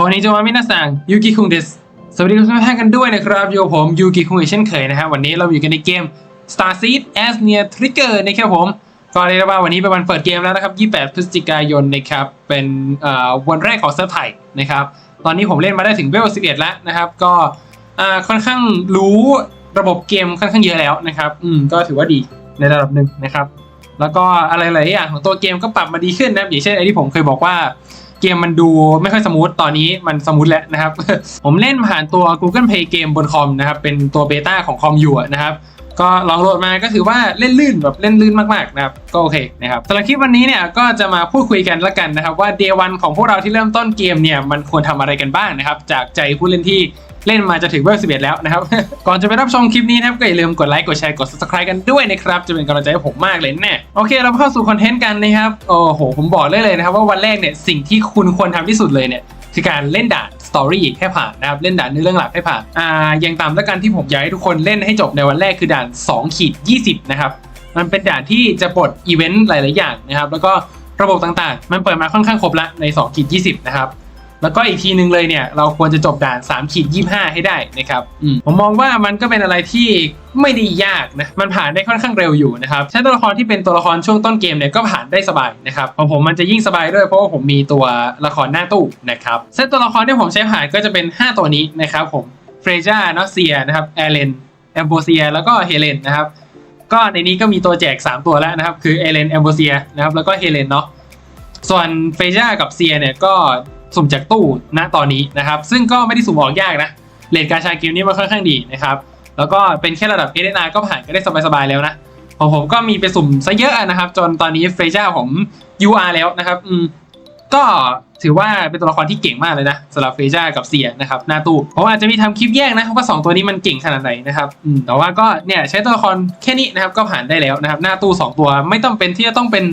คนนี้จะมามินาซังยูกิคุงเดสสวัสดีทุกท่านกันด้วยนะครับอยู่ผมยูกิคุงอีเช่นเคยนะฮะวันนี้เราอยู่กันในเกม Star Seed as Near Trigger นะครับผมก็เรียกได้ว่าวันนี้เป็นวันเปิดเกมแล้วนะครับ 28 พฤศจิกายนนะครับเป็นวันแรกของเซิร์ฟไทยนะครับตอนนี้ผมเล่นมาได้ถึงเวล 11 แล้วนะครับก็ค่อนข้างรู้ระบบเกมค่อนข้างเยอะแล้วนะครับอืมก็ถือว่าดีในระดับหนึ่งนะครับแล้วก็อะไรหลายอย่างของตัวเกมก็ปรับมาดีขึ้นนะอย่างเช่นไอ้ที่ผมเคยบอกว่า เกมมันดูไม่ค่อยสมูทตอนนี้มันสมูทแล้วนะครับ ผมเล่นผ่านตัว Google Play เกมบนคอมนะครับ เป็นตัวเบต้าของคอมอยู่นะครับ ก็ลองโหลดมาก็ถือว่าเล่นลื่นแบบเล่นลื่นมากๆนะครับ ก็โอเคนะครับสำหรับคลิปวันนี้เนี่ยก็จะมาพูดคุยกันละกันนะครับ ว่าเดวันของพวกเราที่เริ่มต้นเกมเนี่ยมันควรทำอะไรกันบ้างนะครับ จากใจผู้เล่นที่ เล่นมาจะถึงเวล11แล้วนะครับ ก่อนจะไปรับชมคลิปนี้นะครับก็อย่าลืมกดไลค์กดแชร์กด subscribe กันด้วยนะครับ จะเป็นกำลังใจให้ผมมากเลยแน่โอเค เราเข้าสู่คอนเทนต์กันนะครับโอ้โหผมบอกได้เลยนะครับว่าวันแรกเนี่ยสิ่งที่คุณควรทำที่สุดเลยเนี่ยคือการเล่นด่านสตอรี่ให้ผ่านนะครับเล่นด่านในเรื่องหลักให้ผ่านอ่าอย่างต่ำแล้วกันที่ผมอยากให้ทุกคนเล่นให้จบในวันแรกคือด่าน2ขีด20นะครับมันเป็นด่านที่จะปลดอีเวนต์หลาย ๆ อย่างนะครับแล้วก็ระบบต่าง ๆ มันเปิดมาค่อนข้างครบละใน2ขีด20นะครับ แล้วก็อีกทีนึงเลยเนี่ยเราควรจะจบด่าน3ขีด25 ให้ได้นะครับอืมผมมองว่ามันก็เป็นอะไรที่ไม่ได้ยากนะมันผ่านได้ค่อนข้างเร็วอยู่นะครับใช้ตัวละครที่เป็นตัวละครช่วงต้นเกมเนี่ยก็ผ่านได้สบายนะครับของผมมันจะยิ่งสบายด้วยเพราะว่าผมมีตัวละครหน้าตู้นะครับเซตตัวละครที่ผมใช้ผ่านก็จะเป็น 5 ตัวนี้นะครับผมเฟรจ้าเนาะเซียนะครับแอเลนแอมโบเซียแล้วก็เฮเลนนะครับก็ในนี้ก็มีตัวแจก 3 ตัวแล้วนะครับ คือเอเลนแอมโบเซียนะครับแล้วก็เฮเลนเนาะส่วนเฟจ้ากับเซียเนี่ยก็ สุ่มจากตู้ณตอนนี้นะครับ ซึ่งก็ไม่ได้สุ่มออกยากนะเลทการชาเกมนี้มันค่อนข้างดีนะครับ แล้วก็เป็นแค่ระดับ s n r ก็ผ่านก็ได้สบายๆแล้วนะของผมก็มีไปสุ่มซะเยอะนะครับ จนตอนนี้เฟรเจ้าผม UR แล้วนะครับอืมก็ถือว่าเป็นตัวละครที่เก่งมากเลยนะสำหรับเฟรเจ้ากับเซียนะครับหน้าตู้ผมอาจจะมีทำคลิปแยกนะว่าสองตัวนี้มันเก่งขนาดไหนนะครับอืมแต่ว่าก็เนี่ยใช้ตัวละครแค่นี้นะครับก็ผ่านได้แล้วนะครับ หน้าตู้ 2 ตัวไม่ต้องเป็นที่จะต้องเป็น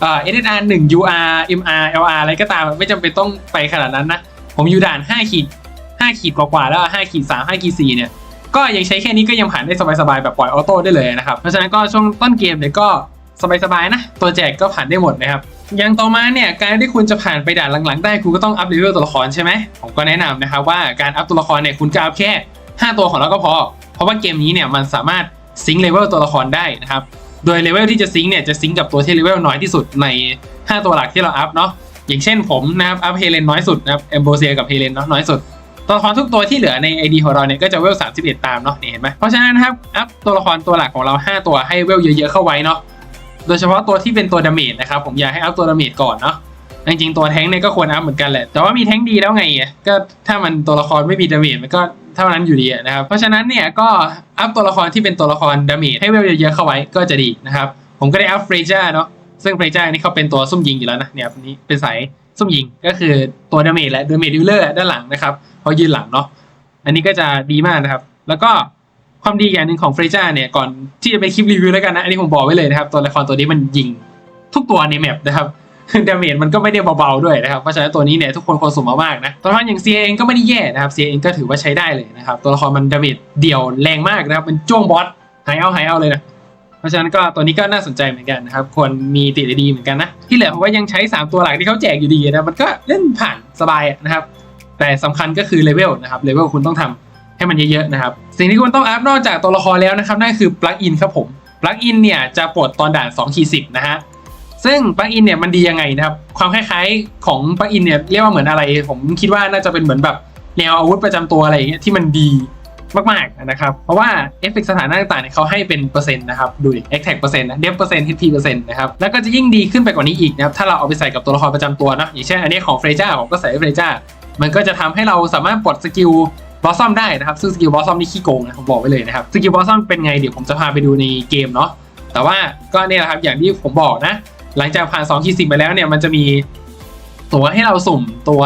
เอ่อ SSR 1 UR MR LR อะไรก็ตามไม่จำเป็นต้องไปขนาดนั้นนะ ผมอยู่ด่าน5ขีด5ขีดกว่าๆแล้ว5ขีด3 5ขีด4เนี่ย ก็ยังใช้แค่นี้ก็ยังผ่านได้สบายๆ แบบปล่อยออโต้ได้เลยนะครับ เพราะฉะนั้นก็ช่วงต้นเกมเนี่ยก็สบายๆนะ ตัวแจกก็ผ่านได้หมดนะครับอย่างต่อมาเนี่ยการที่คุณจะผ่านไปด่านหลังๆ ได้คุณก็ต้องอัพเลเวลตัวละครใช่ไหมผมก็แนะนำนะครับว่าการอัพตัวละครเนี่ยคุณจะอัพแค่ 5 ตัวของเราก็พอ เพราะว่าเกมนี้เนี่ยมันสามารถซิงเลเวลตัวละครได้นะครับ ดยเลเวลที่จะซิงค์เนี่ยจะซิงค์กับตัวที่เลเวลน้อยที่สุดใน 5 ตัวหลักที่เราอัพเนาะอย่างเช่นผมนะครับอัพเฮเลนน้อยสุดนะครับเอมโบเซียกับเฮเลนเนาะน้อยสุดตัวละครทุกตัวที่เหลือใน ID ของเราเนี่ยก็จะเวล 31 ตามเนาะเห็นไหมเพราะฉะนั้นนะครับอัพตัวละครตัวหลักของเรา 5 ตัวให้เวลเยอะๆเข้าไว้เนาะโดยเฉพาะตัวที่เป็นตัวดาเมจนะครับผมอยากให้อัพตัวดาเมจก่อนเนาะจริงๆตัวแท้งเนี่ยก็ควรอัพเหมือนกันแหละแต่ว่ามีแท้งดีแล้วไงก็ถ้ามันตัวละครไม่มีดาเมจมันก็ ท่านั้นอยู่ดีนะครับ เพราะฉะนั้นเนี่ยก็อัพตัวละครที่เป็นตัวละครดาเมจให้เวลเยอะๆเข้าไว้ก็จะดีนะครับ ผมก็ได้อัพเฟรจ้าเนาะซึ่งเฟรจ้านี่เขาเป็นตัวซุ่มยิงอยู่แล้วนะเนี่ยนี้เป็นสายซุ่มยิงก็คือตัวดาเมจและดาเมจดิวเลอร์ด้านหลังนะครับเพรายืนหลังเนาะอันนี้ก็จะดีมากนะครับ แล้วก็ความดีอย่างหนึ่งของเฟรจ้าเนี่ยก่อนที่จะไปคลิปรีวิวแล้วกันนะอันนี้ผมบอกไว้เลยนะครับ ตัวละครตัวนี้มันยิงทุกตัวในแมปนะครับ ดาเมจมันก็ไม่ได้เบาๆด้วยนะครับเพราะฉะนั้นตัวนี้เนี่ยทุกคนควรสุ่มมากๆนะตัวละครอย่างเซียเองก็ไม่ได้แย่นะครับเซียเองก็ถือว่าใช้ได้เลยนะครับตัวละครมันดาเมจเดี่ยวแรงมากนะครับมันจ้วงบอสหายเอาหายเอาเลยนะเพราะฉะนั้นก็ตัวนี้ก็น่าสนใจเหมือนกันนะครับควรมีติดดีเหมือนกันนะ ที่เหลือผมว่ายังใช้ 3 ตัวหลักที่เขาแจกอยู่ดีนะมันก็เล่นผ่านสบายนะครับ แต่สำคัญก็คือเลเวลนะครับเลเวลคุณต้องทำให้มันเยอะๆนะครับ สิ่งที่คุณต้องอัพนอกจากตัวละครแล้วนะครับนั่นคือปลั๊กอินครับผมปลั๊กอินเนี่ยจะปลดตอนด่าน2ขีด10นะฮะ ซึ่งปลั๊กอินเนี่ยมันดียังไงนะครับ ความคล้ายๆของปลั๊กอินเนี่ยเรียกว่าเหมือนอะไร ผมคิดว่าน่าจะเป็นเหมือนแบบแนวอาวุธประจำตัวอะไรอย่างเงี้ยที่มันดีมากๆนะครับ เพราะว่าเอฟเฟกต์สถานะต่างๆเนี่ยเขาให้เป็นเปอร์เซ็นต์นะครับ ดูดิ a t a c เปอร์เซ็นต์นะ def เปอร์เซ็นต์ hp เปอร์เซ็นต์นะครับ แล้วก็จะยิ่งดีขึ้นไปกว่านี้อีกนะครับ ถ้าเราเอาไปใส่กับตัวละครประจำตัวนะอย่างเช่นอันนี้ของเฟรจ้าผมก็ใส่เฟรจ้ามันก็จะทำให้เราสามารถปลดสกิลบอสซอมได้นะครับ ซึ่งสกิลบอสซอมนี่ขี้โกงนะผมบอกไว้เลยนะครับสกิลบอสซอมเป็นไงเดี๋ยวผมจะพาไปดูในเกมเนาะแต่ว่าก็เนี่ยแหละครับอย่างที่ผมบอกนะ หลังจากผ่าน2ขีดสิไปแล้วเนี่ยมันจะมีตัวให้เราสุ่มตัว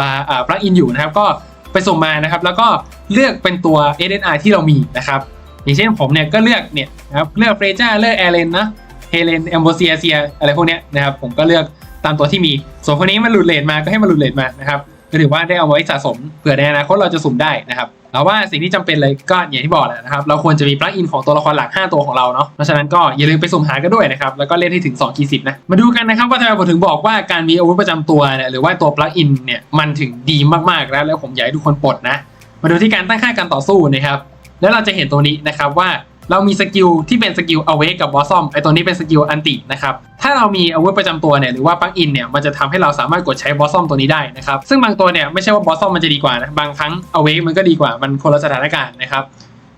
ปลั๊กอินอยู่นะครับ ก็ไปสุ่มมานะครับ แล้วก็เลือกเป็นตัว SNR ที่เรามีนะครับ อย่างเช่นผมเนี่ยก็เลือกเนี่ยนะครับเลือกเฟรจ้าเลือกแอเลนนะเฮเลนแอมโบเซียเซียอะไรพวกเนี้ยนะครับผมก็เลือกตามตัวที่มี ส่วนคนนี้มันหลุดเลทมาก็ให้มันหลุดเลทมานะครับก็ถือว่าได้เอาไว้สะสมเผื่อในอนาคตเราจะสุ่มได้นะครับ แต่ว่าสิ่งที่จำเป็นเลยก็อย่างที่บอกแหละนะครับ เราควรจะมีปลั๊กอินของตัวละครหลัก 5 ตัวของเราเนาะ เพราะฉะนั้นก็อย่าลืมไปสุ่มหากันด้วยนะครับ แล้วก็เล่นให้ถึง2กีสิบนะ มาดูกันนะครับว่าทำไมผมถึงบอกว่าการมีอาวุธประจำตัวเนี่ยหรือว่าตัวปลั๊กอินเนี่ยมันถึงดีมากๆแล้วแล้วผมอยากให้ทุกคนปลดนะ มาดูที่การตั้งค่าการต่อสู้นะครับ แล้วเราจะเห็นตัวนี้นะครับว่า เรามีสกิลที่เป็นสกิล awake กับบอสซอมไอตัวนี้เป็นสกิลอันตินะครับถ้าเรามีอาวุธประจำตัวเนี่ยหรือว่าปลั๊กอินเนี่ยมันจะทำให้เราสามารถกดใช้บอสซอมตัวนี้ได้นะครับซึ่งบางตัวเนี่ยไม่ใช่ว่าบอสซอมมันจะดีกว่านะบางครั้ง awake มันก็ดีกว่ามันคนละสถานการณ์นะครับ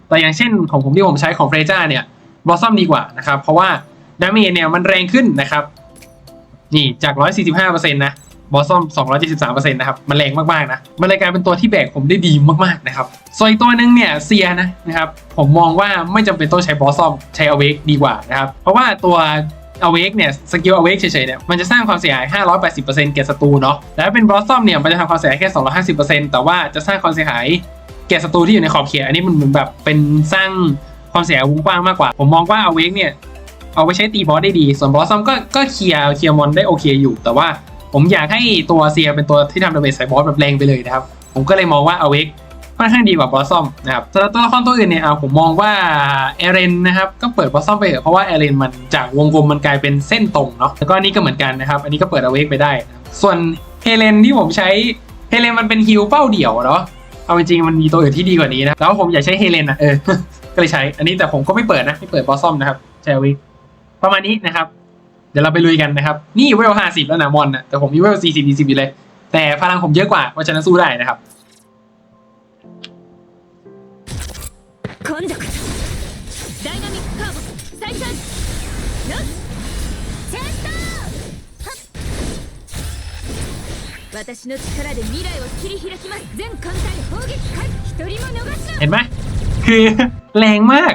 แต่อย่างเช่นของผมที่ผมใช้ของเฟรจ้าเนี่ยบอสซอมดีกว่านะครับเพราะว่าดาเมจเนี่ยมันแรงขึ้นนะครับนี่จาก 145%นะ บอสซอม273%นะครับมันแรงมากๆนะมันเลยกลายเป็นตัวที่แบกผมได้ดีมากๆนะครับส่วนอีกตัวหนึงเนี่ยเซียนะนะครับผมมองว่าไม่จำเป็นต้องใช้บอสซอมใช้อเวกดีกว่านะครับเพราะว่าตัวอเวกเนี่ยสกิลอเวกเฉยๆเนี่ยมันจะสร้างความเสียหาย 580%แก่ศัตรูเนาะแล้วเป็นบอสซอมเนี่ยมันจะทำความเสียหายแค่ 250%แต่ว่าจะสร้างความเสียหายแก่ศัตรูที่อยู่ในขอบเขตอันนี้มันเหมือนแบบเป็นสร้างความเสียหายวงกว้างมากกว่า ผมมองว่าอเวกเนี่ยเอาไปใช้ตีบอสได้ดี ส่วนบอสซัมก็ก็เคลียร์เคลียร์มอนได้โอเคอยู่ แต่ว่า ผมอยากให้ตัวเซียเป็นตัวที่ทำดาเมจใส่บอสแบบแรงไปเลยนะครับ ผมก็เลยมองว่าอเวกค่อนข้างดีกว่าบอสซัมนะครับสำหรับตัวละครตัวอื่นเนี่ยอะผมมองว่าเอเรนนะครับก็เปิดบอสซัมไปเถอะเพราะว่าเอเรนมันจากวงกลมมันกลายเป็นเส้นตรงเนาะแล้วก็นนี้ก็เหมือนกันนะครับ อันนี้ก็เปิดอเวกไปได้ ส่วนเฮเลนที่ผมใช้เฮเลนมันเป็นฮิลเป้าเดี่ยวเนาะเอาจริงๆมันมีตัวอื่นที่ดีกว่านี้นะแล้วผมอยากใช้เฮเลนอะเออก็เลยใช้อันนี้แต่ผมก็ไม่เปิดนะไม่เปิดบอสซัมนะครับใช้อเวกประมาณนี้นะครับ ดี๋ยวเราไปลุยกันนะครับ นี่เวลห้าสิบแล้วนะมอนนะแต่ผมมีเวลสี่สิบยี่สิบอยู่เลย แต่พลังผมเยอะกว่า เพราะฉะนั้นสู้ได้นะครับเห็นไหมคือแรงมาก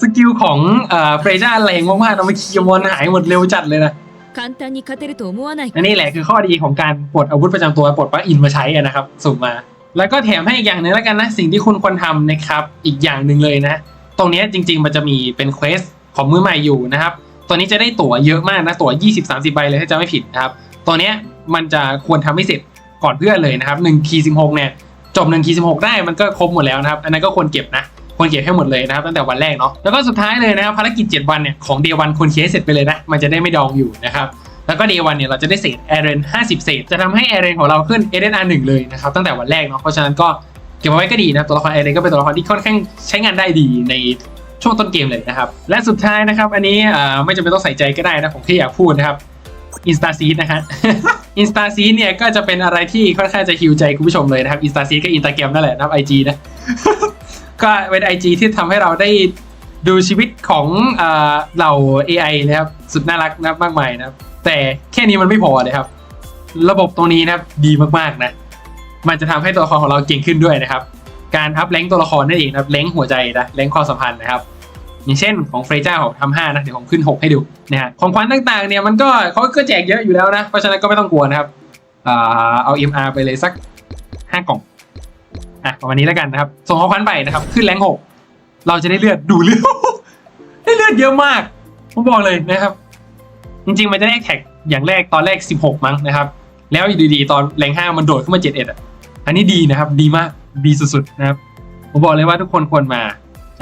สกิลของเอ่อเฟรจ้าแรงมากๆทำให้คีย์มอนหายหมดเร็วจัดเลยนะ 簡単に勝てると思わない อันนี้แหละคือข้อดีของการปลดอาวุธประจำตัวปลดปลั๊กอินมาใช้อะนะครับสุ่มมา แล้วก็แถมให้อีกอย่างหนึ่งแล้วกันนะ สิ่งที่คุณควรทำนะครับ อีกอย่างหนึ่งเลยนะ ตรงเนี้ยจริง ๆ มันจะมีเป็นเควสของมือใหม่อยู่นะครับ ตัวนี้จะได้ตั๋วเยอะมากนะ ตั๋ว 20-30 ใบเลยถ้าจะไม่ผิดนะครับ ตัวเนี้ยมันจะควรทำให้เสร็จก่อนเพื่อนเลยนะครับ1ที16เนี่ย จบ1ที16 ได้มันก็ครบหมดแล้วนะครับ อันนั้นก็ควรเก็บนะ ควรเก็บให้หมดเลยนะครับตั้งแต่วันแรกเนาะแล้วก็สุดท้ายเลยนะครับภารกิจ 7 วันเนี่ยของเดวันควรเคลียร์ให้เสร็จไปเลยนะมันจะได้ไม่ดองอยู่นะครับแล้วก็เดวันเนี่ยเราจะได้เศษแอเรน50 เศษ จะทำให้แอเรนของเราขึ้นเอเรนอาหนึ่งเลยนะครับตั้งแต่วันแรกเนาะเพราะฉะนั้นก็เก็บไว้ก็ดีนะตัวละครแอเรนก็เป็นตัวละครที่ค่อนข้างใช้งานได้ดีในช่วงต้นเกมเลยนะครับ และสุดท้ายนะครับ อันนี้ไม่จำเป็นต้องใส่ใจก็ได้นะผมแค่อยากพูดนะครับอินสตาซีดนะฮะอินสตาซีดเนี่ยก็จะเป็นอะไรที่ค่อนข้างจะฮิวใจคุณผู้ชมเลยนะครับอินสตาซีดก็อินสตาแกรมนั่นแหละนะครับไอจีนะ ก็เป็นไอจีที่ทำให้เราได้ดูชีวิตของเอ่อเหล่า AI นะครับสุดน่ารักนะครับมากมายนะครับ แต่แค่นี้มันไม่พอเลยครับ ระบบตรงนี้นะครับดีมากๆนะ มันจะทำให้ตัวละครของเราเก่งขึ้นด้วยนะครับ การอัพแรงตัวละครนั่นเองนะครับแรงหัวใจนะแรงความสัมพันธ์นะครับ อย่างเช่นของเฟรจ้าผมทำห้านะเดี๋ยวผมขึ้น 6 ให้ดูนะฮะของขวัญต่างๆเนี่ยมันก็เขาก็แจกเยอะอยู่แล้วนะ เพราะฉะนั้นก็ไม่ต้องกลัวนะครับอ่าเอา MR ไปเลยสัก 5 กล่อง อะประมาณนี้แล้วกันนะครับ ส่งของขวัญไปนะครับ ขึ้นแรงหกเราจะได้เลือดดูเลือดได้เลือดเยอะมากผมบอกเลยนะครับ จริงๆมันจะได้แท็กอย่างแรกตอนแรก 16 มั้งนะครับ แล้วอยู่ดีๆ ตอนแรงห้ามันโดดขึ้นมา 71อะอันนี้ดีนะครับ ดีมากดีสุดๆนะครับ ผมบอกเลยว่าทุกคนควรมา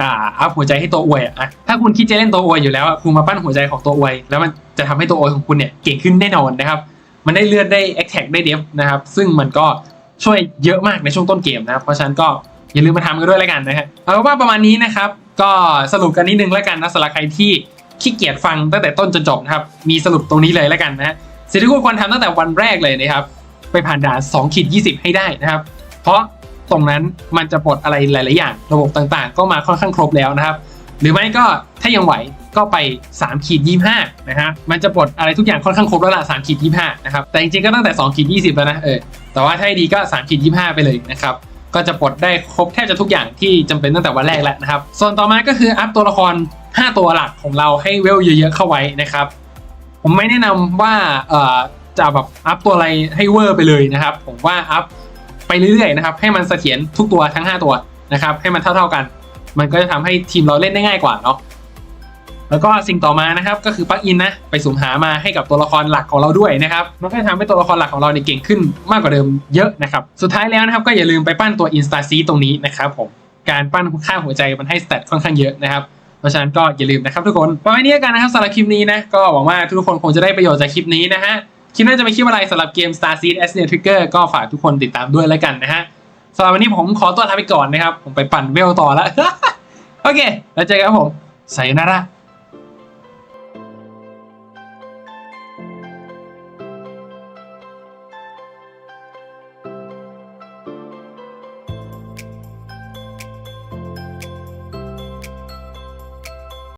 อ่าอัพหัวใจให้ตัวอวยอะอะถ้าคุณคิดจะเล่นตัวอวยอยู่แล้วอะคุณมาปั้นหัวใจของตัวอวย แล้วมันจะทำให้ตัวอวยของคุณเนี่ยเก่งขึ้นแน่นอนนะครับ มันได้เลือดได้แอคแท็กได้เดฟนะครับ ซึ่งมันก็ ช่วยเยอะมากในช่วงต้นเกมนะครับ เพราะฉะนั้นก็อย่าลืมมาทำกันด้วยแล้วกันนะฮะเอาว่าประมาณนี้นะครับ ก็สรุปกันนิดนึงแล้วกันนะสำหรับใครที่ขี้เกียจฟังตั้งแต่ต้นจนจบนะครับ มีสรุปตรงนี้เลยแล้วกันนะฮะสิ่งที่คุณควรทำตั้งแต่วันแรกเลยนะครับ ไปผ่านด่าน2ขีด20 ให้ได้นะครับ เพราะตรงนั้นมันจะปลดอะไรหลาย ๆ อย่าง ระบบต่างๆ ก็มาค่อนข้างครบแล้วนะครับ หรือไม่ก็ถ้ายังไหวก็ไป3ขีด25นะฮะมันจะปลดอะไรทุกอย่างค่อนข้างครบแล้วล่ะ3ขีด25นะครับแต่จริงๆก็ตั้งแต่2ขีด20แล้วนะเออ แต่ว่าถ้าดีก็3ขีด25ไปเลยนะครับ ก็จะปลดได้ครบแทบจะทุกอย่างที่จำเป็นตั้งแต่วันแรกแล้วนะครับ ส่วนต่อมาก็คืออัพตัวละคร 5 ตัวหลักของเราให้เวลเยอะๆเข้าไว้นะครับ ผมไม่แนะนำว่าเอ่อจะแบบอัพตัวอะไรให้เวอร์ไปเลยนะครับ ผมว่าอัพไปเรื่อยๆนะครับ ให้มันเสถียรทุกตัวทั้ง 5 ตัวนะครับ ให้มันเท่าๆกัน มันก็จะทำให้ทีมเราเล่นได้ง่ายกว่าเนาะ แล้วก็สิ่งต่อมานะครับก็คือปลั๊กอินนะไปสุ่มหามาให้กับตัวละครหลักของเราด้วยนะครับมันก็จะทำให้ตัวละครหลักของเราเนี่ยเก่งขึ้นมากกว่าเดิมเยอะนะครับสุดท้ายแล้วนะครับก็อย่าลืมไปปั้นตัว Insta C ตรงนี้นะครับผมการปั้นค่าหัวใจมันให้สเตตค่อนข้างเยอะนะครับเพราะฉะนั้นก็อย่าลืมนะครับทุกคนประมาณนี้กันนะครับสำหรับคลิปนี้นะก็หวังว่าทุกคนคงจะได้ประโยชน์จากคลิปนี้นะฮะคลิปหน่าจะเป็นคลิปอะไรสำหรับเกม Star Seed as n e Trigger ก็ฝากทุกคนติดตามด้วยแล้วกันนะฮะสำหรับวันนี้ผมขอตัวลาไปก่อนนะครับผมไปปั่นเวลต่อแล้วโอเค แล้วเจอกันครับผมไซนาระ